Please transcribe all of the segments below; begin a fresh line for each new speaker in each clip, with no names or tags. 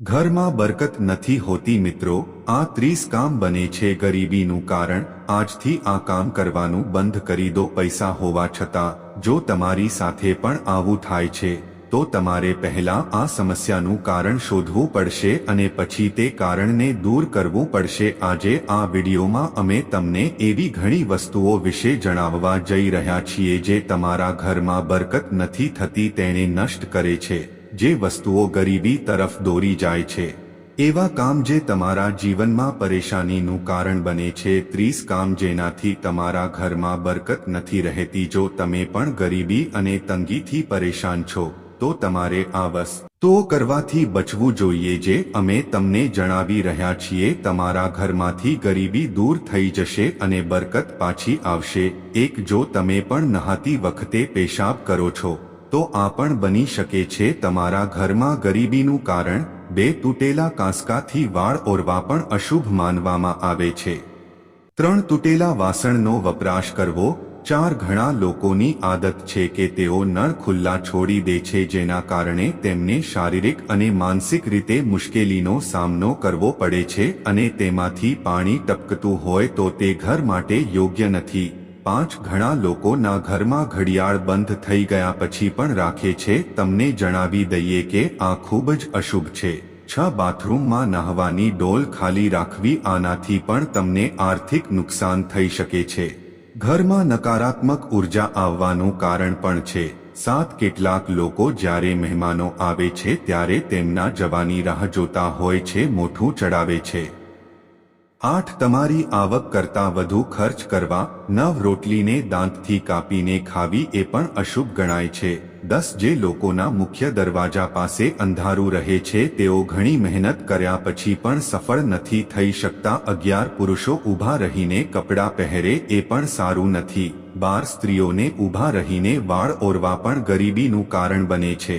ઘરમાં બરકત નથી હોતી મિત્રો, આ ત્રીસ કામ બને છે ગરીબીનું કારણ, આજથી આ કામ કરવાનું બંધ કરી દો પૈસા હોવા છતાં, જો તમારી સાથે પણ આવું થાય છે, તો તમારે પહેલા આ સમસ્યાનું કારણ શોધવું પડશે અને પછી તે કારણને દૂર કરવું પડશે. આજે આ વિડીયોમાં અમે તમને એવી ઘણી વસ્તુઓ વિશે જણાવવા જઈ રહ્યા છીએ જે તમારા ઘરમાં બરકત નથી થતી, તેને નષ્ટ કરે છે. જે વસ્તુઓ ગરીબી તરફ દોરી જાય છે, એવા કામ જે તમારા જીવનમાં પરેશાનીનું કારણ બને છે. ત્રીસ કામ જેનાથી તમારા ઘરમાં બરકત નથી રહેતી. જો તમે પણ ગરીબી અને તંગીથી પરેશાન છો, તો તમારે આ વસ્તુઓ કરવાથી બચવું જોઈએ જે અમે તમને જણાવી રહ્યા છીએ. તમારા ઘરમાંથી ગરીબી દૂર થઈ જશે અને બરકત પાછી આવશે. એક જો તમે પણ નહાતી વખતે પેશાબ કરો છો તો આ પણ બની શકે છે તમારા ઘરમાં ગરીબીનું કારણ, બે તૂટેલા કાંસકાથી વાળ ઓરવા પણ અશુભ માનવામાં આવે છે. ત્રણ તૂટેલા વાસણનો વપરાશ કરવો, ચાર ઘણા લોકોની આદત છે કે તેઓ નળ ખુલ્લા છોડી દે છે જેના કારણે તેમને શારીરિક અને માનસિક રીતે મુશ્કેલીનો સામનો કરવો પડે છે અને તેમાંથી પાણી ટપકતું હોય તો તે ઘર માટે યોગ્ય નથી. પાંચ ઘણા લોકોના ઘરમાં ઘડિયાળ બંધ થઈ ગયા પછી પણ રાખે છે, તમને જણાવી દઈએ કે આ ખૂબ જ અશુભ છે. છ બાથરૂમમાં નહાવાની ડોલ ખાલી રાખવી આનાથી પણ તમને આર્થિક નુકસાન થઈ શકે છે. ઘરમાં નકારાત્મક ઊર્જા આવવાનું કારણ પણ છે. સાત કેટલાક લોકો જ્યારે મહેમાનો આવે છે, ત્યારે તેમના જવાની રાહ જોતા હોય છે મોઠું ચડાવે છે. આઠ તમારી આવક કરતાં વધુ ખર્ચ કરવા, નવ રોટલીને દાંતથી કાપીને ખાવી એ પણ અશુભ ગણાય છે. દસ જે લોકોના મુખ્ય દરવાજા પાસે અંધારું રહે છે, તેઓ ઘણી મહેનત કર્યા પછી પણ સફળ નથી થઈ શકતા. અગિયાર પુરુષો ઊભા રહીને કપડાં પહેરે એ પણ સારું નથી. બાર સ્ત્રીઓને ઊભા રહીને વાળ ઓરવા પણ ગરીબીનું કારણ બને છે.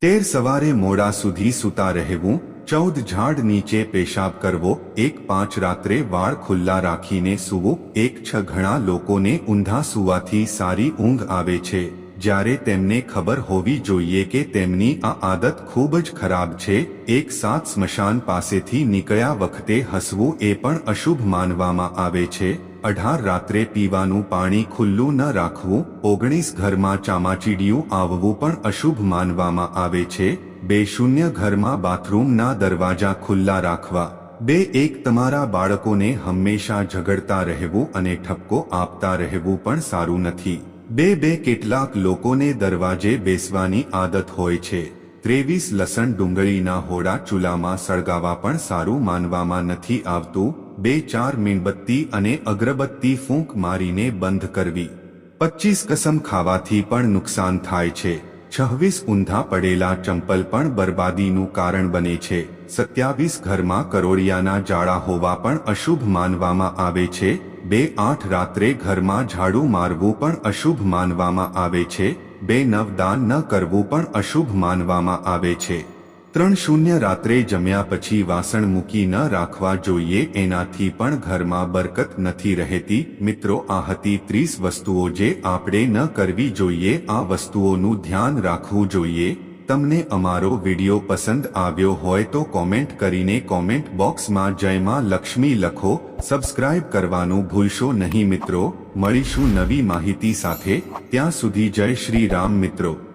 તેર સવારે મોડા સુધી સૂતા રહેવું ચૌદ ઝાડ નીચે પેશાબ કરવો, એક પાંચ રાત્રે વાળ ખુલ્લા રાખીને સૂવું, એક છ ઘણા લોકોને ઊંધા સૂવાથી સારી ઊંઘ આવે છે. જ્યારે તેમને ખબર હોવી જોઈએ કે તેમની આ આદત ખૂબ જ ખરાબ છે, એક સાત સ્મશાન પાસેથી નીકળ્યા વખતે હસવું એ પણ અશુભ માનવામાં આવે છે. અઢાર રાત્રે પીવાનું પાણી ખુલ્લું ન રાખવું, ઓગણીસ ઘરમાં ચામાચીડિયું આવવું પણ અશુભ માનવામાં આવે છે, બે શૂન્ય ઘરમાં બાથરૂમના દરવાજા ખુલ્લા રાખવા. બે એક તમારા બાળકોને હંમેશા ઝઘડતા રહેવું અને ઠપકો આપતા રહેવું પણ સારું નથી. બે બે કેટલાક લોકોને દરવાજે બેસવાની આદત હોય છે. ત્રેવીસ લસણ ડુંગળીના હોડા ચૂલામાં સળગાવા પણ સારું માનવામાં નથી આવતું બે ચાર મીણબત્તી અને અગરબત્તી ફૂંક મારીને બંધ કરવી. પચીસ કસમ ખાવાથી પણ નુકસાન થાય છે. છવ્વીસ ઊંધા પડેલા ચંપલ પણ બરબાદીનું કારણ બને છે. સત્યાવીસ ઘરમાં કરોડિયાના જાળા હોવા પણ અશુભ માનવામાં આવે છે. બે આઠ રાત્રે ઘરમાં ઝાડુ મારવું પણ અશુભ માનવામાં આવે છે. બે નવ દાન ન કરવું પણ અશુભ માનવામાં આવે છે. ત્રણ શૂન્ય રાત્રે જમ્યા પછી વાસણ મૂકી ન રાખવા જોઈએ, એનાથી પણ ઘરમાં બરકત નથી રહેતી. મિત્રો, આ હતી ત્રીસ વસ્તુઓ જે આપણે ન કરવી જોઈએ, આ વસ્તુઓનું ધ્યાન રાખવું જોઈએ. તમને અમારો વિડિયો પસંદ આવ્યો હોય તો કોમેન્ટ કરીને કોમેન્ટ બોક્સમાં જયમાં લક્ષ્મી લખો. સબસ્ક્રાઇબ કરવાનું ભૂલશો નહીં મિત્રો. મળીશું નવી માહિતી સાથે. ત્યાં સુધી જય શ્રી રામ મિત્રો.